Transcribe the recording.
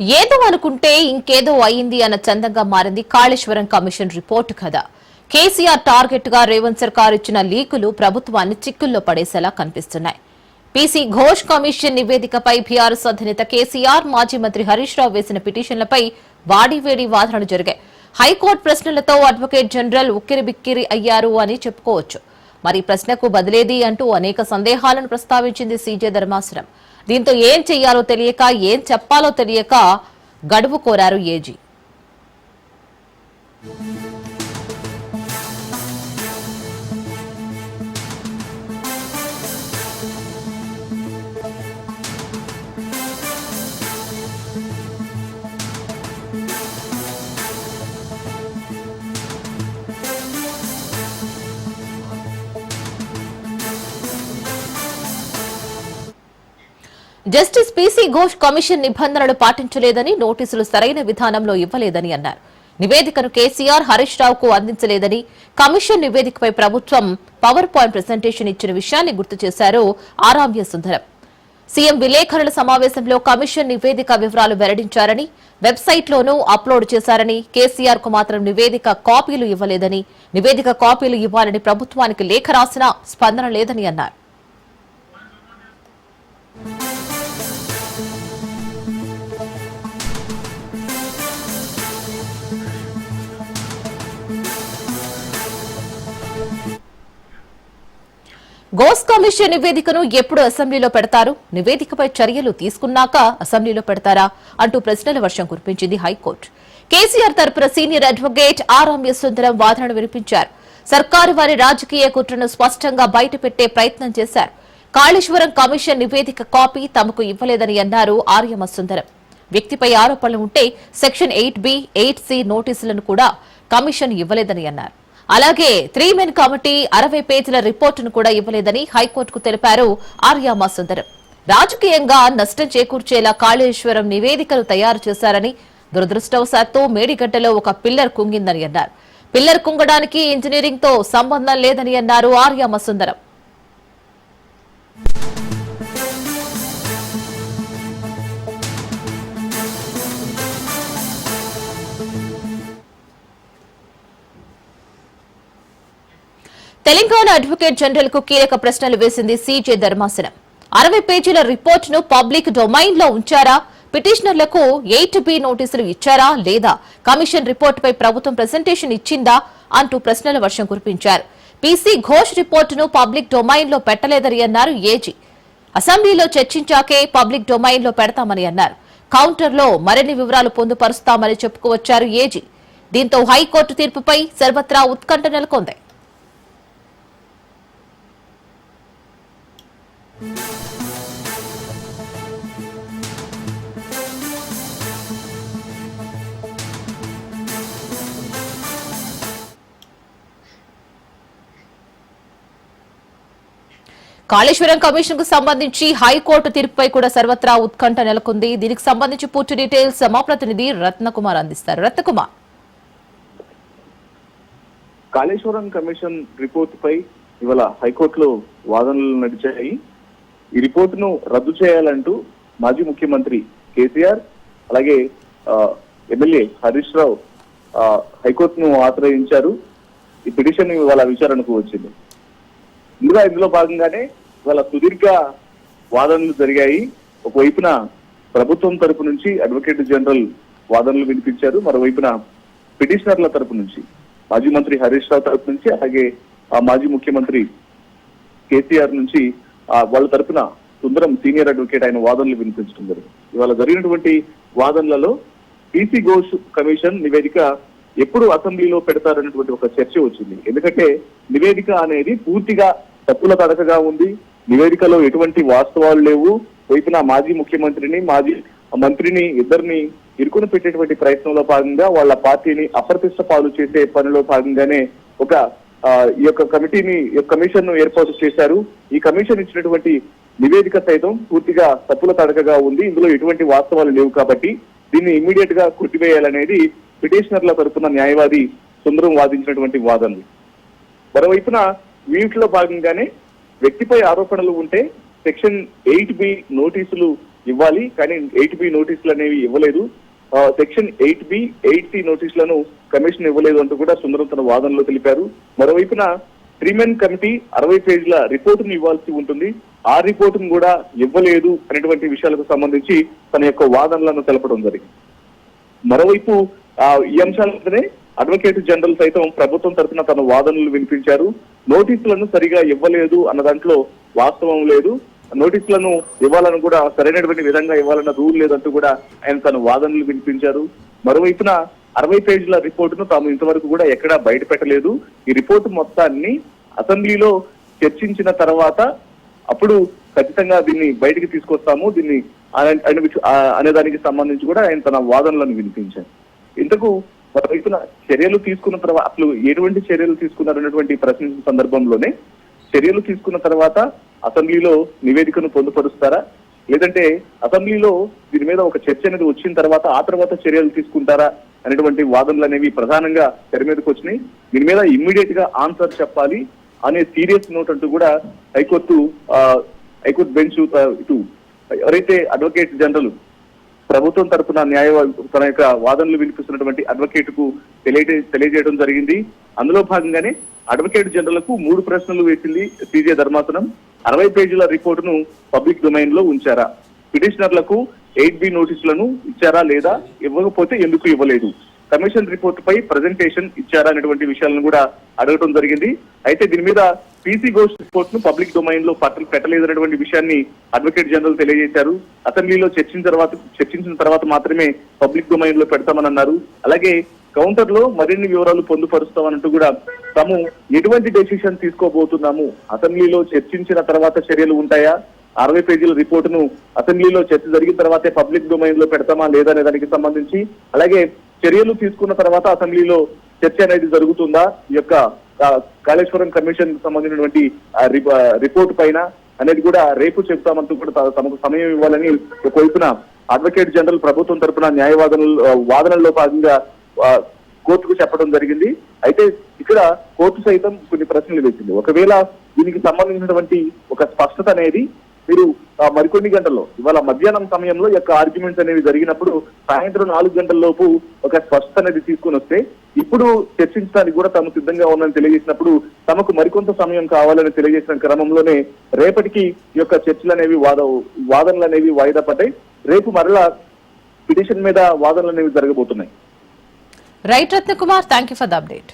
ఏదో అనుకుంటే ఇంకేదో అయింది అన్న చందంగా మారింది కాళేశ్వరం కమిషన్ రిపోర్టు కథ. కేసీఆర్ టార్గెట్గా రేవంత్ సర్కార్ ఇచ్చిన లీకులు ప్రభుత్వాన్ని చిక్కుల్లో పడేసేలా కనిపిస్తున్నాయి. పీసీ ఘోష్ కమిషన్ నివేదికపై బీఆర్ఎస్ అధినేత కేసీఆర్ మాజీ మంత్రి హరీష్ రావు వేసిన పిటిషన్లపై వాడివేడి వాదనలు జరిగాయి. హైకోర్టు ప్రశ్నలతో అడ్వకేట్ జనరల్ ఉక్కిరిబిక్కిరి అయ్యారు అని చెప్పుకోవచ్చు. మరి ప్రశ్నకు బదిలేది అంటూ అనేక సందేహాలను ప్రస్తావించింది సీజే ధర్మాసనం. దీంతో ఏం చెయ్యాలో తెలియక ఏం చెప్పాలో తెలియక గడువు కోరారు AG. Justice PC Ghosh commission నిబంధనలు పాటించలేదని నోటీసులు సరైన విధానంలో ఇవ్వలేదని అన్నారు. నివేదికను కేసీఆర్ హరీష్ రావుకు అందించలేదని కమిషన్ నివేదికపై ప్రభుత్వం పవర్ పాయింట్ ప్రజెంటేషన్ ఇచ్చిన విషయాన్ని గుర్తు చేశారు ఆరామ్య సుందరం. సీఎం విలేకరుల సమావేశంలో కమిషన్ నివేదిక వివరాలు వెల్లడించారని వెబ్సైట్లోనూ అప్లోడ్ చేశారని కేసీఆర్కు మాత్రం నివేదిక కాపీలు ఇవ్వలేదని నివేదిక కాపీలు ఇవ్వాలని ప్రభుత్వానికి లేఖ రాసినా స్పందన లేదని అన్నారు. గోస్ కమిషన్ నివేదికను ఎప్పుడు అసెంబ్లీలో పెడతారు? నివేదికపై చర్యలు తీసుకున్నాక అసెంబ్లీలో పెడతారా? అంటూ ప్రశ్నల వర్షం కురిపించింది హైకోర్టు. కేసీఆర్ తరపున సీనియర్ అడ్వకేట్ ఆరామ్య సుందరం వాదనలు వినిపించారు. సర్కారు వారి రాజకీయ కుట్రను స్పష్టంగా బయటపెట్టే ప్రయత్నం చేశారు. కాళేశ్వరం కమిషన్ నివేదిక కాపీ తమకు ఇవ్వలేదని అన్నారు ఆర్యమ సుందరం వ్యక్తిపై ఆరోపణలు ఉంటే section eight B eight C నోటీసులను కూడా కమిషన్ ఇవ్వలేదని అన్నారు. అలాగే త్రీ మెన్ కమిటీ అరవై పేజీల రిపోర్టును కూడా ఇవ్వలేదని హైకోర్టుకు తెలిపారు ఆర్యామా సుందరం రాజకీయంగా నష్టం చేకూర్చేలా కాళేశ్వరం నివేదికలు తయారు చేశారని దురదృష్టవశాత్తు మేడిగడ్డలో ఒక పిల్లర్ కుంగిందని అన్నారు. పిల్లర్ కుంగడానికి ఇంజనీరింగ్తో సంబంధం లేదని అన్నారు ఆర్యామ సుందరం తెలంగాణ అడ్వకేట్ జనరల్కు కీలక ప్రశ్నలు వేసింది సీజే ధర్మాసనం. అరవై పేజీల రిపోర్టును పబ్లిక్ డొమైన్లో ఉంచారా? పిటిషనర్లకు ఎయిట్ బి నోటీసులు ఇచ్చారా లేదా? కమిషన్ రిపోర్టుపై ప్రభుత్వం ప్రజెంటేషన్ ఇచ్చిందా అంటూ ప్రశ్నల వర్షం కురిపించారు. పీసీ ఘోష్ రిపోర్టును పబ్లిక్ డొమైన్లో పెట్టలేదని అన్నారు ఏజీ. అసెంబ్లీలో చర్చించాకే పబ్లిక్ డొమైన్లో పెడతామని అన్నారు. కౌంటర్లో మరిన్ని వివరాలు పొందుపరుస్తామని చెప్పుకోవచ్చారు ఏజీ. దీంతో హైకోర్టు తీర్పుపై సర్వత్రా ఉత్కంఠ నెలకొంది. కాళేశ్వరం కమిషన్కు సంబంధించి హైకోర్టు తీర్పుపై కూడా సర్వత్రా ఉత్కంఠ నెలకొంది. దీనికి సంబంధించి పూర్తి డీటెయిల్స్ మా ప్రతినిధి రత్నకుమార్ అందిస్తారు. రత్నకుమార్. కాళేశ్వరం కమిషన్ రిపోర్టుపై ఇవాళ హైకోర్టులో వాదనలు నడిచాయి. ఈ రిపోర్టును రద్దు చేయాలంటూ మాజీ ముఖ్యమంత్రి కేసీఆర్ అలాగే ఎమ్మెల్యే హరీష్ రావు హైకోర్టును ఆశ్రయించారు. ఈ పిటిషన్ ఇవాళ విచారణకు వచ్చింది. ముందుగా ఇందులో భాగంగానే ఇవాళ సుదీర్ఘ వాదనలు జరిగాయి. ఒకవైపున ప్రభుత్వం తరపు నుంచి అడ్వకేట్ జనరల్ వాదనలు వినిపించారు. మరోవైపున పిటిషనర్ల తరపు నుంచి మాజీ మంత్రి హరీష్ రావు తరపు నుంచి అలాగే ఆ మాజీ ముఖ్యమంత్రి కేసీఆర్ నుంచి వాళ్ళ తరపున సుందరం సీనియర్ అడ్వకేట్ ఆయన వాదనలు వినిపించడం జరిగింది. ఇవాళ జరిగినటువంటి వాదనలలో పీసీ ఘోష్ కమిషన్ నివేదిక ఎప్పుడు అసెంబ్లీలో పెడతారనేటువంటి ఒక చర్చ వచ్చింది. ఎందుకంటే నివేదిక అనేది పూర్తిగా తప్పుల తడకగా ఉంది. నివేదికలో ఎటువంటి వాస్తవాలు లేవు. వైపున మాజీ ముఖ్యమంత్రిని మాజీ మంత్రిని ఇద్దరిని ఇరుకును పెట్టేటువంటి ప్రయత్నంలో భాగంగా వాళ్ళ పార్టీని అప్రతిష్ట పాలు చేసే పనిలో భాగంగానే ఒక ఈ యొక్క కమిటీని యొక్క కమిషన్ను ఏర్పాటు చేశారు. ఈ కమిషన్ ఇచ్చినటువంటి నివేదిక సైతం పూర్తిగా తప్పుల తడకగా ఉంది. ఇందులో ఎటువంటి వాస్తవాలు లేవు కాబట్టి దీన్ని ఇమీడియట్గా కొట్టివేయాలనేది పిటిషనర్ల తరపున న్యాయవాది సుందరం వాదించినటువంటి వాదనలు మరోవైపున వీటిలో భాగంగానే వ్యక్తిపై ఆరోపణలు ఉంటే సెక్షన్ ఎయిట్ బి నోటీసులు ఇవ్వాలి. కానీ ఎయిట్ బి నోటీసులు అనేవి ఇవ్వలేదు. Section eight B eight C నోటీసులను commission ఇవ్వలేదు అంటూ కూడా సుందరం తన వాదనలో తెలిపారు. మరోవైపున త్రీమెన్ కమిటీ అరవై పేజీల రిపోర్టును ఇవ్వాల్సి ఉంటుంది. ఆ రిపోర్టును కూడా ఇవ్వలేదు అనేటువంటి విషయాలకు సంబంధించి తన యొక్క వాదనలను తెలపడం జరిగింది. మరోవైపు ఆ, ఈ అంశాలనే అడ్వకేట్ జనరల్ సైతం ప్రభుత్వం తరఫున తన వాదనలు వినిపించారు. నోటీసులను సరిగా ఇవ్వలేదు అన్న దాంట్లో వాస్తవం లేదు. నోటీసులను ఇవ్వాలని కూడా సరైనటువంటి విధంగా ఇవ్వాలన్న రూల్ లేదంటూ కూడా ఆయన తన వాదనలు వినిపించారు. మరోవైపున అరవై పేజీల రిపోర్టును తాము ఇంతవరకు కూడా ఎక్కడా బయట పెట్టలేదు ఈ రిపోర్టు మొత్తాన్ని అసెంబ్లీలో చర్చించిన తర్వాత అప్పుడు ఖచ్చితంగా దీన్ని బయటికి తీసుకొస్తాము. దీన్ని అనే- దానికి సంబంధించి కూడా ఆయన తన వాదనలను వినిపించారు. ఇంతకు మరోవైపున చర్యలు తీసుకున్న తర్వాత అసలు ఎటువంటి చర్యలు తీసుకున్నారు అనేటువంటి ప్రశ్నించిన సందర్భంలోనే చర్యలు తీసుకున్న తర్వాత అసెంబ్లీలో నివేదికను పొందుపరుస్తారా? లేదంటే అసెంబ్లీలో దీని మీద ఒక చర్చ అనేది వచ్చిన తర్వాత ఆ తర్వాత చర్యలు తీసుకుంటారా అనేటువంటి వాదనలు అనేవి ప్రధానంగా తెర మీదకి వచ్చినాయి. దీని మీద ఇమ్మీడియట్గా ఆన్సర్ చెప్పాలి అనే సీరియస్ నోట్ అంటూ కూడా హైకోర్టు హైకోర్టు బెంచ్ ఇటు ఎవరైతే అడ్వకేట్ జనరల్ ప్రభుత్వం తరపున న్యాయ తన యొక్క వాదనలు వినిపిస్తున్నటువంటి అడ్వకేట్కు తెలియ తెలియజేయడం జరిగింది. అందులో భాగంగానే అడ్వకేట్ జనరల్కు మూడు ప్రశ్నలు వేసింది సీజే ధర్మాసనం. అరవై పేజీల రిపోర్టును పబ్లిక్ డొమైన్లో ఉంచారా? పిటిషనర్లకు ఎయిట్ బి నోటీసులను ఇచ్చారా లేదా? ఇవ్వకపోతే ఎందుకు ఇవ్వలేదు? కమిషన్ రిపోర్ట్ పై ప్రజెంటేషన్ ఇచ్చారా అనేటువంటి విషయాలను కూడా అడగడం జరిగింది. అయితే దీని మీద పీసీ ఘోష్ రిపోర్ట్ను పబ్లిక్ డొమైన్లో పట్ట పెట్టలేదనేటువంటి విషయాన్ని అడ్వకేట్ జనరల్ తెలియజేశారు. అసెంబ్లీలో చర్చించిన తర్వాత చర్చించిన తర్వాత మాత్రమే పబ్లిక్ డొమైన్లో పెడతామని అన్నారు అలాగే కౌంటర్లో మరిన్ని వివరాలు పొందుపరుస్తామన్నట్టు కూడా తాము ఎటువంటి డెసిషన్ తీసుకోబోతున్నాము? అసెంబ్లీలో చర్చించిన తర్వాత చర్యలు ఉంటాయా? అరవై పేజీల రిపోర్టును అసెంబ్లీలో చర్చ జరిగిన తర్వాతే పబ్లిక్ డొమైన్లో పెడతామా లేదా అనే దానికి సంబంధించి అలాగే చర్యలు తీసుకున్న తర్వాత అసెంబ్లీలో చర్చ అనేది జరుగుతుందా? ఈ యొక్క కాళేశ్వరం కమిషన్ సంబంధించినటువంటి ఆ రిపోర్ట్ పైన అనేది కూడా రేపు చెప్తామంటూ కూడా తమకు సమయం ఇవ్వాలని ఒకవైపున అడ్వకేట్ జనరల్ ప్రభుత్వం తరపున న్యాయవాదనలు వాదనల్లో భాగంగా కోర్టుకు చెప్పడం జరిగింది. అయితే ఇక్కడ కోర్టు సైతం కొన్ని ప్రశ్నలు వేసింది. ఒకవేళ దీనికి సంబంధించినటువంటి ఒక స్పష్టత అనేది మీరు మరికొన్ని గంటల్లో ఇవాళ మధ్యాహ్నం సమయంలో యొక్క ఆర్గ్యుమెంట్స్ అనేవి జరిగినప్పుడు సాయంత్రం నాలుగు గంటల లోపు ఒక స్పష్టత అనేది తీసుకొని వస్తే ఇప్పుడు చర్చించడానికి కూడా తాము సిద్ధంగా ఉందని తెలియజేసినప్పుడు తమకు మరికొంత సమయం కావాలని తెలియజేసిన క్రమంలోనే రేపటికి ఈ యొక్క చర్చలు అనేవి వాద వాదనలు అనేవి వాయిదా పడ్డాయి. రేపు మరలా పిటిషన్ మీద వాదనలు అనేవి జరగబోతున్నాయి. Right Ratnakumar thank you for the update